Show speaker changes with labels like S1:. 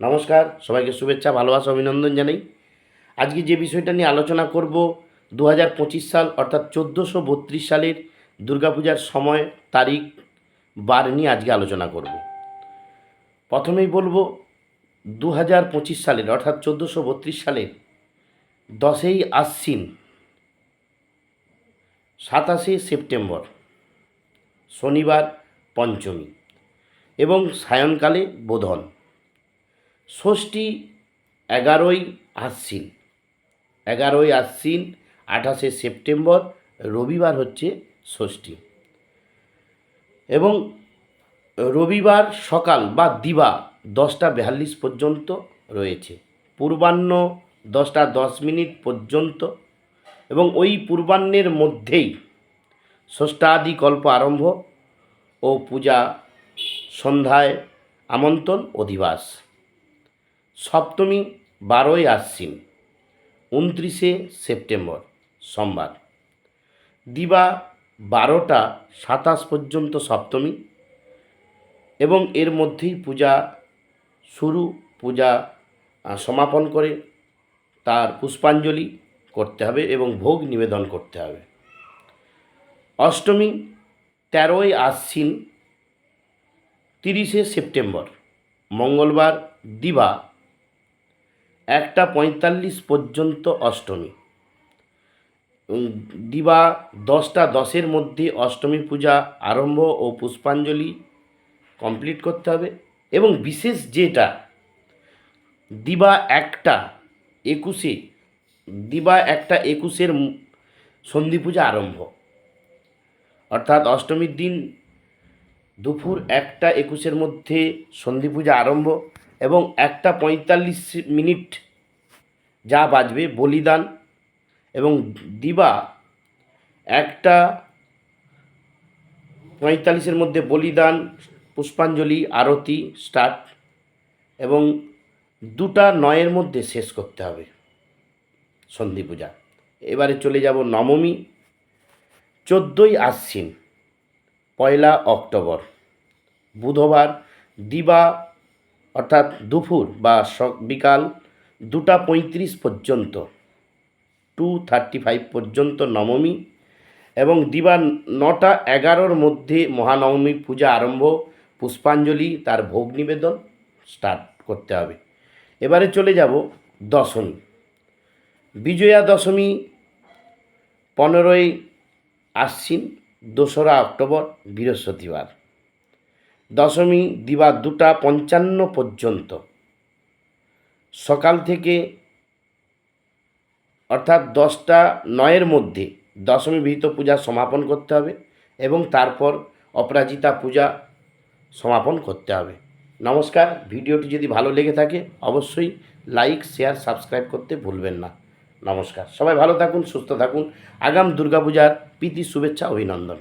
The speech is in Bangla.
S1: নমস্কার, সবাইকে শুভেচ্ছা, ভালোবাসা, অভিনন্দন জানাই। আজকে যে বিষয়টা নিয়ে আলোচনা করব দু হাজার পঁচিশ সাল অর্থাৎ চোদ্দোশো বত্রিশ সালের দুর্গাপূজার সময়, তারিখ, বার নিয়ে আজকে আলোচনা করব। প্রথমেই বলব দু হাজার পঁচিশ সালের অর্থাৎ চোদ্দোশো বত্রিশ সালের দশই আশ্বিন, সাতাশে সেপ্টেম্বর, শনিবার পঞ্চমী এবং সায়নকালে বোধন। ষষ্ঠী এগারোই আশ্বিন। এগারোই আশ্বিন, আঠাশে সেপ্টেম্বর, রবিবার হচ্ছে ষষ্ঠী। এবং রবিবার সকাল বা দিবা দশটা বেয়াল্লিশ পর্যন্ত রয়েছে। পূর্বাহ্ন দশটা দশ মিনিট পর্যন্ত এবং ওই পূর্বাহ্নের মধ্যেই ষষ্ঠাদি কল্প আরম্ভ ও পূজা সন্ধ্যায় আমন্ত্রণ অধিবাস। সপ্তমী বারোই আশ্বিন, উনত্রিশে সেপ্টেম্বর, সোমবার। দিবা বারোটা সাতাশ পর্যন্ত সপ্তমী এবং এর মধ্যেই পূজা শুরু, পূজা সমাপন করে তার পুষ্পাঞ্জলি করতে হবে এবং ভোগ নিবেদন করতে হবে। অষ্টমী তেরোই আশ্বিন, তিরিশে সেপ্টেম্বর, মঙ্গলবার দিবা একটা পঁয়তাল্লিশ পর্যন্ত অষ্টমী। দিবা দশটা দশের মধ্যে অষ্টমী পূজা আরম্ভ ও পুষ্পাঞ্জলি কমপ্লিট করতে হবে এবং বিশেষ যেটা দিবা একটা একুশে, দিবা একটা একুশের সন্ধি পূজা আরম্ভ। অর্থাৎ অষ্টমীর দিন দুপুর একটা একুশের মধ্যে সন্ধি পূজা আরম্ভ। এবং একটা পঁয়তাল্লিশ মিনিট যা বাজবে বলিদান এবং দিবা একটা পঁয়তাল্লিশের মধ্যে বলিদান, পুষ্পাঞ্জলি, আরতি স্টার্ট এবং দুটা নয়ের মধ্যে শেষ করতে হবে সন্ধি পূজা। এবারে চলে যাব নবমী, চোদ্দোই আশ্বিন, পয়লা অক্টোবর, বুধবার দিবা অর্থাৎ দুপুর বা বিকাল দুটা পঁয়ত্রিশ পর্যন্ত, টু থার্টি ফাইভ পর্যন্ত নবমী এবং দিবা নটা এগারোর মধ্যে মহানবমী পূজা আরম্ভ, পুষ্পাঞ্জলি, তার ভোগ নিবেদন স্টার্ট করতে হবে। এবারে চলে যাব দশমী। বিজয়া দশমী পনেরোই আশ্বিন, দোসরা অক্টোবর, বৃহস্পতিবার। দশমী দিবা দুটা পঞ্চান্ন পর্যন্ত। সকাল থেকে, অর্থাৎ দশটা নয়ের মধ্যে দশমী বিহিত পূজা সমাপন করতে হবে এবং তারপর অপরাজিতা পূজা সমাপন করতে হবে। নমস্কার, ভিডিওটি যদি ভালো লেগে থাকে, অবশ্যই লাইক, শেয়ার, সাবস্ক্রাইব করতে ভুলবেন না। নমস্কার, সবাই ভালো থাকুন, সুস্থ থাকুন। আগাম দুর্গাপূজার প্রীতি, শুভেচ্ছা, অভিনন্দন।